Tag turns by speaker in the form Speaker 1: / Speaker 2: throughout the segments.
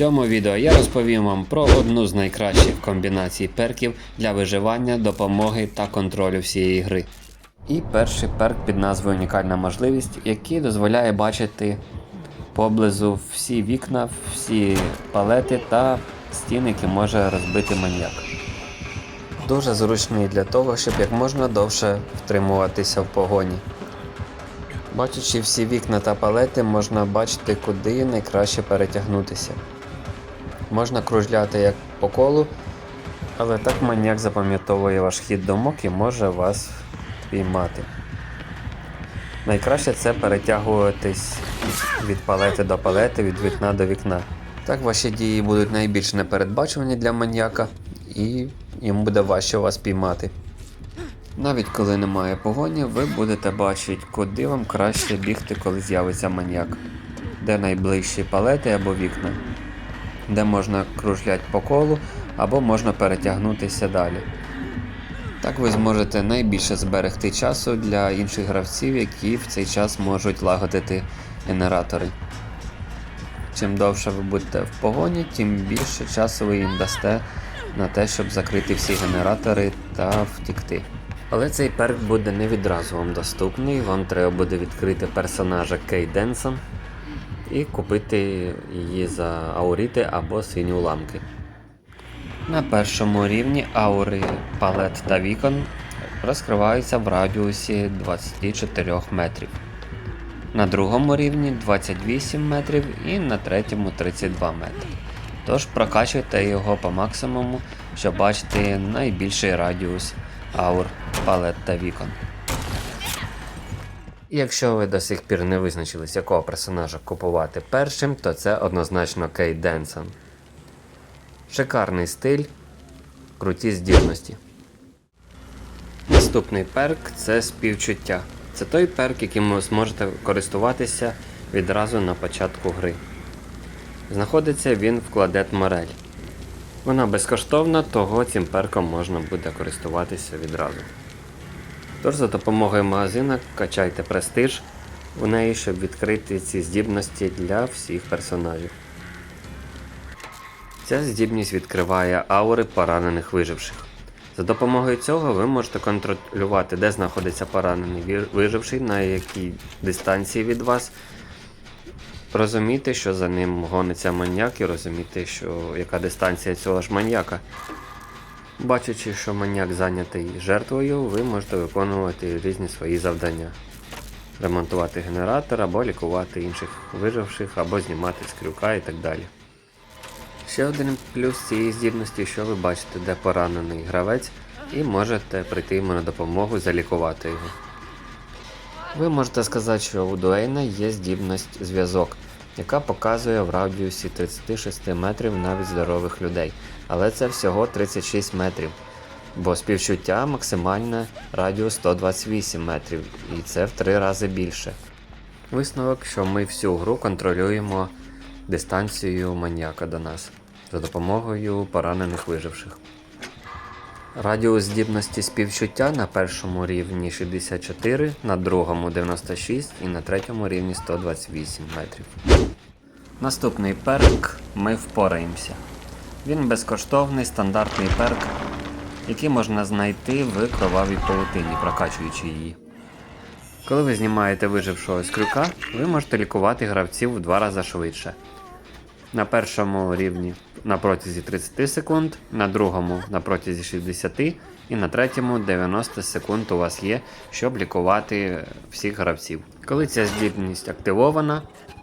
Speaker 1: цьому відео я розповім вам про одну з найкращих комбінацій перків для виживання, допомоги та контролю всієї гри. І перший перк під назвою Унікальна можливість, який дозволяє бачити поблизу всі вікна, всі палети та стіни, які може розбити маньяк. Дуже зручний для того, щоб як можна довше втримуватися в погоні. Бачачи всі вікна та палети, можна бачити, куди найкраще перетягнутися. Можна кружляти як по колу, але так маніяк запам'ятовує ваш хід думок і може вас піймати. Найкраще це перетягуватись від палети до палети, від вікна до вікна. Так ваші дії будуть найбільш непередбачувані для маніяка, і йому буде важче вас піймати. Навіть коли немає погоні, ви будете бачити, куди вам краще бігти, коли з'явиться маніяк, де найближчі палети або вікна, де можна кружляти по колу або можна перетягнутися далі. Так ви зможете найбільше зберегти часу для інших гравців, які в цей час можуть лагодити генератори. Чим довше ви будете в погоні, тим більше часу ви їм дасте на те, щоб закрити всі генератори та втікти. Але цей перк буде не відразу вам доступний, вам треба буде відкрити персонажа Кей Денсон і купити її за ауріти або сині уламки. На першому рівні аури палет та вікон розкриваються в радіусі 24 метрів. На другому рівні 28 метрів і на третьому 32 метри. Тож прокачуйте його по максимуму, щоб бачити найбільший радіус аур, палет та вікон. І Якщо ви до сих пір не визначились, якого персонажа купувати першим, то це однозначно Кей Денсон. Шикарний стиль, круті здібності. Наступний перк це співчуття. Це той перк, яким ви зможете користуватися відразу на початку гри. Знаходиться він в Кладет Морель. Вона безкоштовна, того цим перком можна буде користуватися відразу. Тож за допомогою магазина качайте престиж у неї, щоб відкрити ці здібності для всіх персонажів. Ця здібність відкриває аури поранених виживших. За допомогою цього ви можете контролювати, де знаходиться поранений виживший, на якій дистанції від вас, розуміти, що за ним гониться маньяк, і розуміти, що яка дистанція цього ж маньяка. Бачачи, що маньяк зайнятий жертвою, ви можете виконувати різні свої завдання. Ремонтувати генератор або лікувати інших виживших, або знімати з крюка і так далі. Ще один плюс цієї здібності, що ви бачите, де поранений гравець, і можете прийти йому на допомогу залікувати його. Ви можете сказати, що у Дуейна є здібність зв'язок, яка показує в радіусі 36 метрів навіть здорових людей, але це всього 36 метрів, бо співчуття максимальне радіус 128 метрів, і це в три рази більше. Висновок, що ми всю гру контролюємо дистанцію маніяка до нас за допомогою поранених виживших. Радіус здібності співчуття на першому рівні 64, на другому 96 і на третьому рівні 128 метрів. Наступний перк ми впораємося. Він безкоштовний стандартний перк, який можна знайти в кровавій павутині, прокачуючи її. Коли ви знімаєте вижившого з крюка, ви можете лікувати гравців в два рази швидше. На першому рівні на протязі 30 секунд, на другому на протязі 60 і на третьому 90 секунд у вас є, щоб лікувати всіх гравців. Коли ця здібність активована,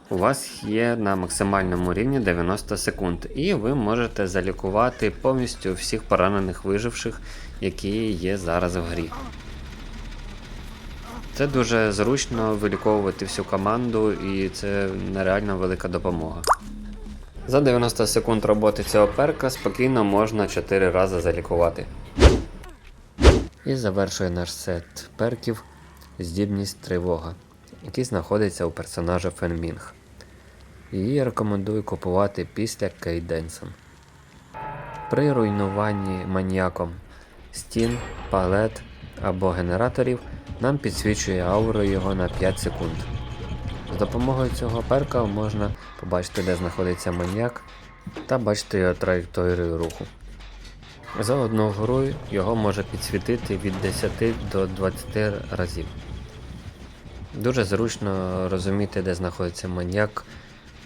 Speaker 1: у вас є на максимальному рівні 90 секунд, і ви можете залікувати повністю всіх поранених виживших, які є зараз в грі. Це дуже зручно виліковувати всю команду, і це нереально велика допомога. За 90 секунд роботи цього перка спокійно можна 4 рази залікувати. І завершує наш сет перків здібність тривога, який знаходиться у персонажа Фенмінг. Її рекомендую купувати після Кей Денсон. При руйнуванні маніяком стін, палет або генераторів нам підсвічує ауру його на 5 секунд. З допомогою цього перка можна побачити, де знаходиться маніяк, та бачити його траєкторію руху. За одну гру його може підсвітити від 10 до 20 разів. Дуже зручно розуміти, де знаходиться маньяк,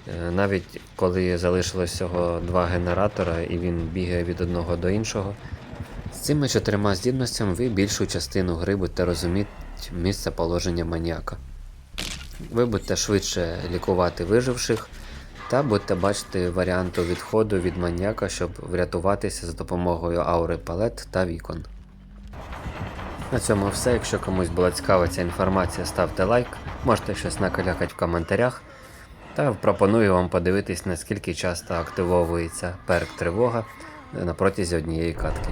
Speaker 1: е, навіть коли залишилось всього два генератора і він бігає від одного до іншого. З цими чотирма здібностями ви більшу частину гри будете розуміти місце положення маніяка. Ви будете швидше лікувати виживших та будете бачити варіанти відходу від маніяка, щоб врятуватися за допомогою аури палет та вікон. На цьому все. Якщо комусь була цікава ця інформація, ставте лайк, можете щось накалякати в коментарях. Та пропоную вам подивитись, наскільки часто активовується перк тривога на протязі однієї катки.